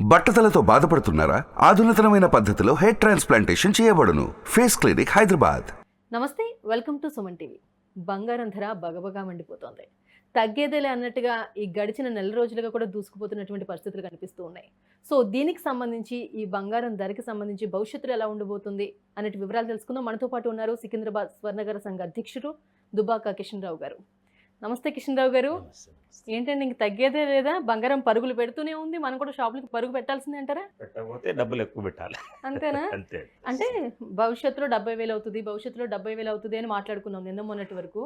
బట్టతలతో బాధపడుతున్నారా? ఆధునితనమైన పద్ధతిలో హెయిర్ ట్రాన్స్ప్లాంటేషన్ చేయబడును. Face clinic Hyderabad. నమస్తే వెల్కమ్ టు సుమన్ టీవీ. బంగారం ధర బగబగా మండిపోతోంది. తగ్గేదేలే అన్నట్టుగా ఈ గడిచిన నెల రోజులుగా కూడా దూసుకుపోతున్నటువంటి పరిస్థితులు కనిపిస్తూ ఉన్నాయి. సో దీనికి సంబంధించి ఈ బంగారం ధరకి సంబంధించి భవిష్యత్తులో ఎలా ఉండబోతుంది అనేటి వివరాలు తెలుసుకుందాం. మనతో పాటు ఉన్నారు సికింద్రాబాద్ స్వర్ణగర సంఘ అధ్యక్షుడు దుబాకా కిషన్ రావు గారు. నమస్తే కిషన్ రావు గారు ఏంటండి ఇంక తగ్గేదే లేదా? బంగారం పరుగులు పెడుతూనే ఉంది. మనం కూడా షాపులకి పరుగు పెట్టాల్సిందే అంటారా? పెట్టకపోతే డబ్బులు ఎక్కువ పెట్టాలి. అంతేనా? అంతే అంటే భవిష్యత్తులో డెబ్బై వేలు అవుతుంది భవిష్యత్తులో డెబ్బై వేలు అవుతుంది అని మాట్లాడుకున్నాం నిన్న మొన్నటి వరకు.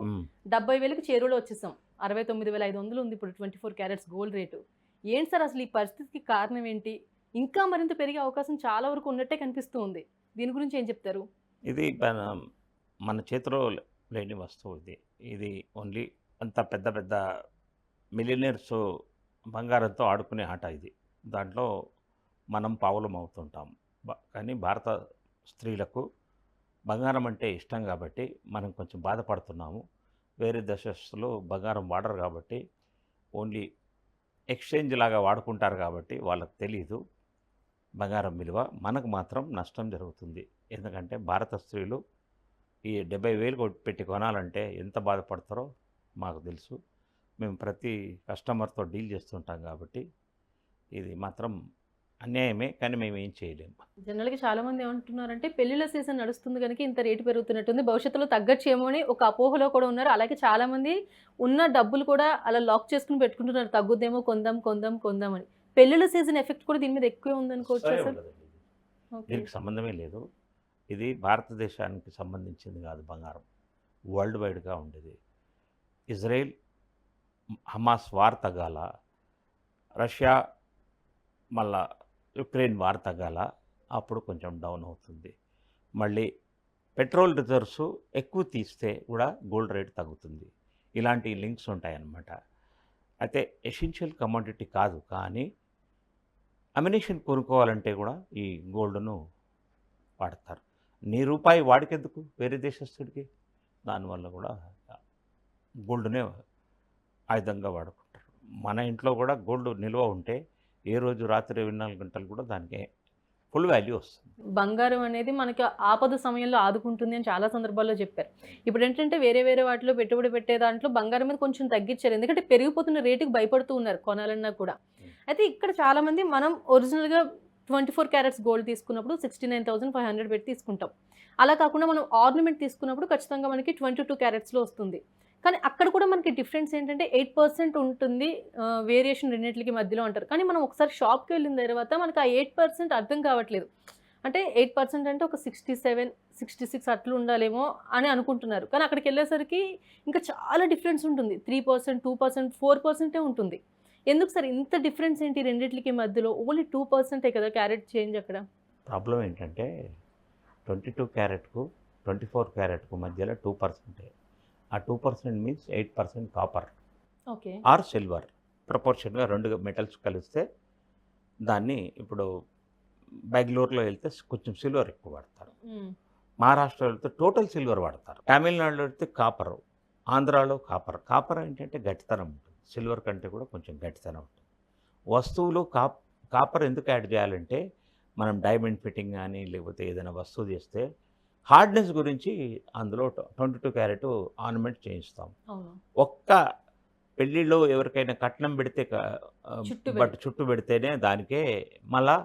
డెబ్బై వేలకు చేరువలో వచ్చేసాం. అరవై తొమ్మిది వేల ఐదు వందలు ఉంది ఇప్పుడు twenty four carats gold rate. ఏంటి సార్ అసలు ఈ పరిస్థితికి కారణం ఏంటి? ఇంకా మరింత పెరిగే అవకాశం చాలా వరకు ఉన్నట్టే కనిపిస్తూ ఉంది. దీని గురించి ఏం చెప్తారు? ఇది మన మన చేతిలో లేని వస్తువు ఇది. ఇది ఓన్లీ అంత పెద్ద పెద్ద మిలినియర్స్ బంగారంతో ఆడుకునే ఆట ఇది. దాంట్లో మనం పావులం అవుతుంటాం. బ- కానీ భారత స్త్రీలకు బంగారం అంటే ఇష్టం కాబట్టి మనం కొంచెం బాధపడుతున్నాము. వేరే దేశస్తులు బంగారం వాడరు కాబట్టి ఓన్లీ ఎక్స్చేంజ్ లాగా వాడుకుంటారు కాబట్టి వాళ్ళకి తెలియదు బంగారం విలువ మనకు మాత్రం నష్టం జరుగుతుంది. ఎందుకంటే భారత స్త్రీలు ఈ డెబ్బై వేలు పెట్టి కొనాలంటే ఎంత బాధపడతారో మాకు తెలుసు. మేము ప్రతి కస్టమర్తో డీల్ చేస్తుంటాం కాబట్టి ఇది మాత్రం అన్యాయమే కానీ మేము ఏం చేయలేము జనరల్గా చాలా మంది ఏమంటున్నారంటే పెళ్ళిళ్ళ సీజన్ నడుస్తుంది కనుక ఇంత రేటు పెరుగుతున్నట్టుంది భవిష్యత్తులో తగ్గచ్చేమో అని ఒక అపోహలో కూడా ఉన్నారు. అలాగే చాలా మంది ఉన్న డబ్బులు కూడా అలా లాక్ చేసుకుని పెట్టుకుంటున్నారు. తగ్గుద్దేమో కొందాం కొందాం కొందాం అని. పెళ్ళిళ్ళ సీజన్ ఎఫెక్ట్ కూడా దీని మీద ఎక్కువే ఉందనుకోవచ్చు సరే దీనికి సంబంధమే లేదు. ఇది భారతదేశానికి సంబంధించింది కాదు బంగారం. వరల్డ్ వైడ్గా ఉండేది. ఇజ్రాయెల్ హమాస్ వార్ తగ్గాల రష్యా మళ్ళా యుక్రెయిన్ వార్ తగ్గాల అప్పుడు కొంచెం డౌన్ అవుతుంది. మళ్ళీ పెట్రోల్ రిజర్వ్స్ ఎక్కువ తీస్తే కూడా గోల్డ్ రేట్ తగ్గుతుంది. ఇలాంటి లింక్స్ ఉంటాయన్నమాట. అయితే ఎసెన్షియల్ కమోడిటీ కాదు కానీ అమినేషన్ కొనుక్కోవాలంటే కూడా ఈ గోల్డ్ను వాడతారు. నీ రూపాయి వాడికెందుకు? వేరే దేశస్తుడికి? దానివల్ల కూడా గోల్డ్నే ఆయుధంగా వాడుకుంటారు. మన ఇంట్లో కూడా గోల్డ్ నిల్వ ఉంటే ఏ రోజు రాత్రి ఇరవై నాలుగు గంటలు కూడా దానికి ఫుల్ వాల్యూ వస్తుంది. బంగారం అనేది మనకి ఆపద సమయంలో ఆదుకుంటుంది అని చాలా సందర్భాల్లో చెప్పారు. ఇప్పుడు ఏంటంటే వేరే వేరే వాటిలో పెట్టుబడి పెట్టే దాంట్లో బంగారం మీద కొంచెం తగ్గించారు. ఎందుకంటే పెరిగిపోతున్న రేటుకి భయపడుతూ ఉన్నారు కొనాలన్నా కూడా. అయితే ఇక్కడ చాలా మంది మనం ఒరిజినల్గా ట్వంటీ ఫోర్ క్యారెట్స్ గోల్డ్ తీసుకున్నప్పుడు sixty nine thousand five hundred పెట్టి తీసుకుంటాం. అలా కాకుండా మనం ఆర్నమెంట్ తీసుకున్నప్పుడు ఖచ్చితంగా మనకి ట్వంటీ టూ క్యారెట్స్లో వస్తుంది. కానీ అక్కడ కూడా మనకి డిఫరెన్స్ ఏంటంటే ఎయిట్ పర్సెంట్ ఉంటుంది వేరియేషన్ రెండింటికి మధ్యలో అంటారు. కానీ మనం ఒకసారి షాప్కి వెళ్ళిన తర్వాత మనకి ఆ ఎయిట్ పర్సెంట్ అర్థం కావట్లేదు. అంటే ఎయిట్ పర్సెంట్ అంటే ఒక సిక్స్టీ సెవెన్ సిక్స్టీ సిక్స్ అట్లు ఉండాలేమో అని అనుకుంటున్నారు. కానీ అక్కడికి వెళ్ళేసరికి ఇంకా చాలా డిఫరెన్స్ ఉంటుంది. Three percent two percent four పర్సెంటే ఉంటుంది. ఎందుకు సార్ ఇంత డిఫరెన్స్ ఏంటి రెండింటికి మధ్యలో? ఓన్లీ టూ పర్సెంటే కదా క్యారెట్ చేంజ్ అక్కడ? ప్రాబ్లం ఏంటంటే ట్వంటీ టూ క్యారెట్కు ట్వంటీ ఫోర్ క్యారెట్కు మధ్యలో టూ పర్సెంటే. ఆ two percent means eight percent copper. Okay. Or silver. ప్రపోర్షన్గా రెండు మెటల్స్ కలిస్తే దాన్ని ఇప్పుడు బెంగళూరులో వెళ్తే కొంచెం సిల్వర్ ఎక్కువ వాడతారు. మహారాష్ట్రలో వెళ్తే టోటల్ సిల్వర్ వాడతారు. తమిళనాడులో వెళ్తే కాపర్. ఆంధ్రాలో కాపర్. కాపర్ ఏంటంటే గట్టితనం ఉంటుంది. సిల్వర్ కంటే కూడా కొంచెం గట్టితనం ఉంటుంది. వస్తువులు కాప్ కాపర్ ఎందుకు యాడ్ చేయాలంటే మనం డైమండ్ ఫిట్టింగ్ కానీ లేకపోతే ఏదైనా వస్తువు చేస్తే హార్డ్నెస్ గురించి అందులో ట్వంటీ టూ క్యారెట్ ఆర్నమెంట్ చేయిస్తాం. ఒక్క పెళ్ళిలో ఎవరికైనా కట్నం పెడితే బట్. చుట్టు పెడితేనే దానికే మళ్ళా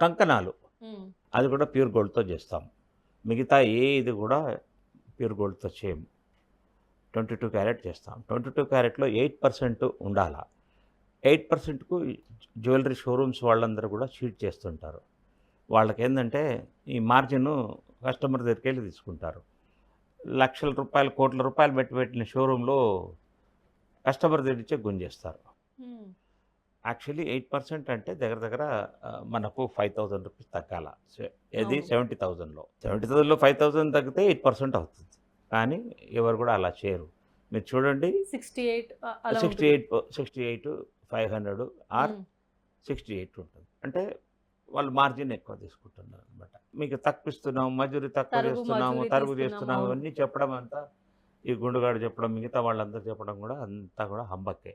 కంకణాలు. అది కూడా ప్యూర్ గోల్డ్తో చేస్తాం. మిగతా ఏ ఇది కూడా ప్యూర్ గోల్డ్తో చేయము ట్వంటీ టూ క్యారెట్ చేస్తాం. ట్వంటీ టూ క్యారెట్లో ఎయిట్ పర్సెంట్ ఉండాలా? ఎయిట్ పర్సెంట్కు జ్యువెలరీ షోరూమ్స్ వాళ్ళందరూ కూడా షీట్ చేస్తుంటారు. వాళ్ళకి ఏంటంటే ఈ మార్జిన్ కస్టమర్ దగ్గరికి వెళ్ళి తీసుకుంటారు. లక్షల రూపాయలు కోట్ల రూపాయలు పెట్టి పెట్టిన షోరూంలో కస్టమర్ దగ్గర నుంచే గుంజేస్తారు. యాక్చువల్లీ ఎయిట్ పర్సెంట్ అంటే దగ్గర దగ్గర మనకు ఫైవ్ థౌజండ్ రూపీస్ తగ్గాల. అవును. సెవెంటీ థౌజండ్లో సెవెంటీ థౌజండ్లో ఫైవ్ థౌజండ్ తగ్గితే ఎయిట్ పర్సెంట్ అవుతుంది. కానీ ఎవరు కూడా అలా చేయరు. మీరు చూడండి. Sixty eight sixty eight sixty eight five hundred or. Sixty eight ఉంటుంది. అంటే వాళ్ళు మార్జిన్ ఎక్కువ తీసుకుంటున్నారు అనమాట మీకు తక్కువిస్తున్నాము మజూరి తక్కువ చేస్తున్నాము తరుగు చేస్తున్నాము అవును. ఇవన్నీ చెప్పడం అంతా ఈ గుండుగాడు చెప్పడం మిగతా వాళ్ళందరూ చెప్పడం కూడా అంతా కూడా హంబక్కే.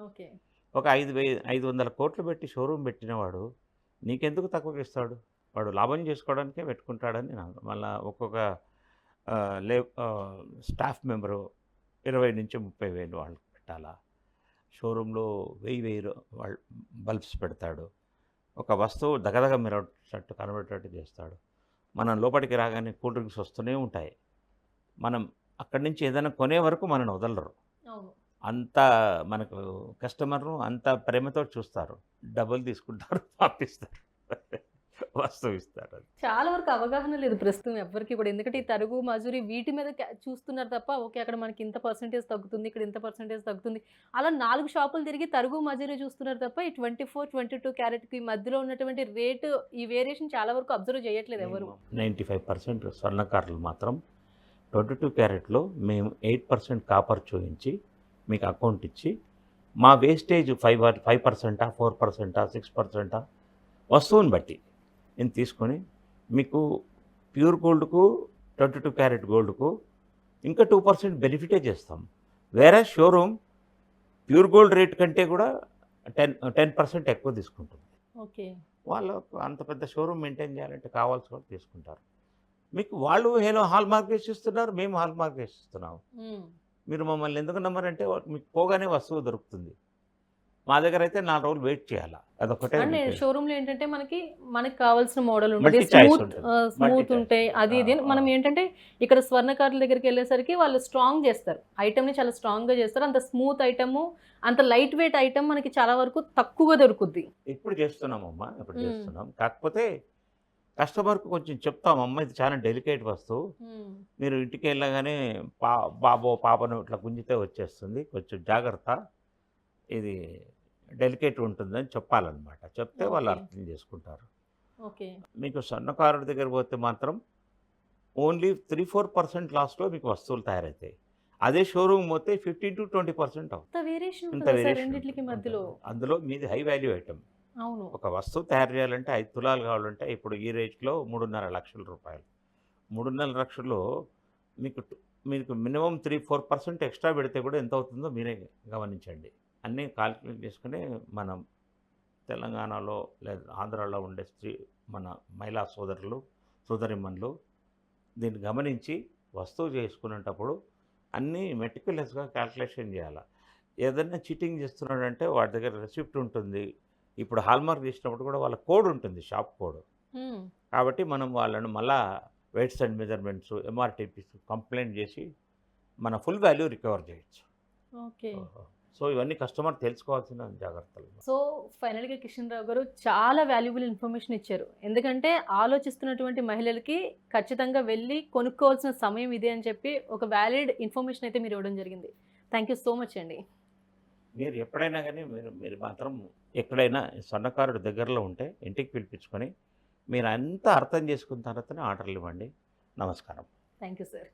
ఓకే. ఒక ఐదు ఐదు వందల కోట్లు పెట్టి షోరూమ్ పెట్టినవాడు నీకెందుకు తక్కువకి ఇస్తాడు వాడు లాభం చేసుకోవడానికే పెట్టుకుంటాడని మళ్ళీ ఒక్కొక్క లే స్టాఫ్ మెంబరు ఇరవై నుంచి ముప్పై వేలు వాళ్ళకి పెట్టాలా? షోరూంలో వెయ్యి వెయ్యి వాళ్ళ బల్బ్స్ పెడతాడు. ఒక వస్తువు దగదగ మెరటట్టు కనబడేటట్టు చేస్తాడు. మనం లోపలికి రాగానే కూల్ డ్రింక్స్ వస్తూనే ఉంటాయి. మనం అక్కడి నుంచి ఏదైనా కొనే వరకు మనల్ని వదలరు. అంత మనకు కస్టమర్ను అంత ప్రేమతో చూస్తారు. డబ్బులు తీసుకుంటారు పంపిస్తారు. వస్తువు ఇస్తారు చాలా వరకు అవగాహన లేదు ప్రస్తుతం ఎవరికి కూడా. ఎందుకంటే ఈ తరుగు మజూరి వీటి మీద చూస్తున్నారు తప్ప ఓకే అక్కడ మనకి ఇంత పర్సెంటేజ్ తగ్గుతుంది ఇక్కడ ఇంత పర్సెంటేజ్ తగ్గుతుంది. అలా నాలుగు షాపులు తిరిగి తరుగు మజూరి చూస్తున్నారు తప్ప ఈ ట్వంటీ ఫోర్ ట్వంటీ టూ క్యారెట్కి మధ్యలో ఉన్నటువంటి రేటు ఈ వేరియేషన్ చాలా వరకు అబ్జర్వ్ చేయట్లేదు ఎవరు. నైంటీ ఫైవ్ పర్సెంట్ స్వర్ణకారులు మాత్రం ట్వంటీ టూ క్యారెట్లో మేము ఎయిట్ పర్సెంట్ కాపర్ చూపించి మీకు అకౌంట్ ఇచ్చి మా వేస్టేజ్ ఫైవ్ ఫైవ్ పర్సెంటా ఫోర్ పర్సెంటా సిక్స్ పర్సెంటా వస్తువుని బట్టి నేను తీసుకొని మీకు ప్యూర్ గోల్డ్కు ట్వంటీ టూ క్యారెట్ గోల్డ్కు ఇంకా టూ పర్సెంట్ బెనిఫిటే చేస్తాం. వేరే షోరూమ్ ప్యూర్ గోల్డ్ రేట్ కంటే కూడా టెన్ టెన్ పర్సెంట్ ఎక్కువ తీసుకుంటుంది. ఓకే. వాళ్ళు అంత పెద్ద షోరూమ్ మెయింటైన్ చేయాలంటే కావాల్సి కూడా తీసుకుంటారు. మీకు వాళ్ళు ఏదో హాల్ మార్క్ ఇస్తున్నారు మేము హాల్ మార్క్ వేసి ఇస్తున్నాం మీరు మమ్మల్ని ఎందుకు నమ్మరంటే మీకు పోగానే వస్తువు దొరుకుతుంది. మా దగ్గర అయితే నాలుగు రోజులు వెయిట్ చేయాలా? అదొకటే. షోరూమ్లో ఏంటంటే మనకి మనకి కావాల్సిన మోడల్ ఉంటుంది. స్మూత్. స్మూత్ ఉంటాయి. అది ఇది. మనం. ఏంటంటే ఇక్కడ స్వర్ణకారుల దగ్గరికి వెళ్ళేసరికి వాళ్ళు స్ట్రాంగ్ చేస్తారు. ఐటమ్ని చాలా స్ట్రాంగ్గా చేస్తారు. అంత స్మూత్ ఐటమ్ అంత లైట్ వెయిట్ ఐటమ్ మనకి చాలా వరకు తక్కువగా దొరుకుద్ది. ఇప్పుడు చేస్తున్నామమ్మా ఇప్పుడు. చేస్తున్నాం. కాకపోతే కస్టమర్కు కొంచెం చెప్తామమ్మా ఇది చాలా డెలికేట్ వస్తువు. మీరు ఇంటికి వెళ్ళగానే పా బాబో పాపను ఇట్లా గుంజితే వచ్చేస్తుంది. కొంచెం జాగ్రత్త. ఇది డెలికేట్ ఉంటుందని చెప్పాలన్నమాట. చెప్తే వాళ్ళు. అర్థం చేసుకుంటారు. ఓకే. మీకు స్వర్ణకారుడి దగ్గర పోతే మాత్రం ఓన్లీ త్రీ ఫోర్ పర్సెంట్ లాస్ట్లో మీకు వస్తువులు తయారవుతాయి. అదే షోరూమ్ పోతే ఫిఫ్టీన్ టు ట్వంటీ పర్సెంట్ అందులో మీది హై వాల్యూ ఐటమ్ అవును. ఒక వస్తువు తయారు చేయాలంటే ఐదు తులాలు కావాలంటే ఇప్పుడు ఈ రేట్లో మూడున్నర లక్షల రూపాయలు. మూడున్నర లక్షల్లో మీకు మీకు minimum three four percent extra పెడితే కూడా ఎంత అవుతుందో మీరే గమనించండి. అన్నీ కాల్కులేట్ చేసుకుని మనం తెలంగాణలో లేదా ఆంధ్రాలో ఉండే స్త్రీ మన మహిళా సోదరులు సోదరిమణులు దీన్ని గమనించి వస్తువు చేసుకునేటప్పుడు అన్నీ మెటిక్యులస్గా క్యాల్కులేషన్ చేయాలి. ఏదైనా చీటింగ్ చేస్తున్నాడంటే వాడి దగ్గర రెసిప్ట్ ఉంటుంది. ఇప్పుడు హాల్మార్క్ చేసినప్పుడు కూడా వాళ్ళ కోడ్ ఉంటుంది షాప్ కోడ్. కాబట్టి మనం వాళ్ళను మళ్ళా weights and measurements MRTPs complaint చేసి మన ఫుల్ వాల్యూ రికవర్ చేయొచ్చు. ఓకే. సో ఇవన్నీ కస్టమర్ తెలుసుకోవాల్సిన జాగ్రత్తలు. సో ఫైనల్గా కిషన్ రావు గారు చాలా వాల్యుబుల్ ఇన్ఫర్మేషన్ ఇచ్చారు. ఎందుకంటే ఆలోచిస్తున్నటువంటి మహిళలకి ఖచ్చితంగా వెళ్ళి కొనుక్కోవాల్సిన సమయం ఇదే అని చెప్పి ఒక వ్యాలిడ్ ఇన్ఫర్మేషన్ అయితే మీరు ఇవ్వడం జరిగింది. థ్యాంక్ యూ సో మచ్ అండి. మీరు ఎప్పుడైనా కానీ మీరు మీరు మాత్రం ఎక్కడైనా స్వర్ణకారుడు దగ్గరలో ఉంటే ఇంటికి పిలిపించుకొని మీరు అంతా అర్థం చేసుకున్న తర్వాతనే ఆర్డర్లు ఇవ్వండి. నమస్కారం. Thank you sir.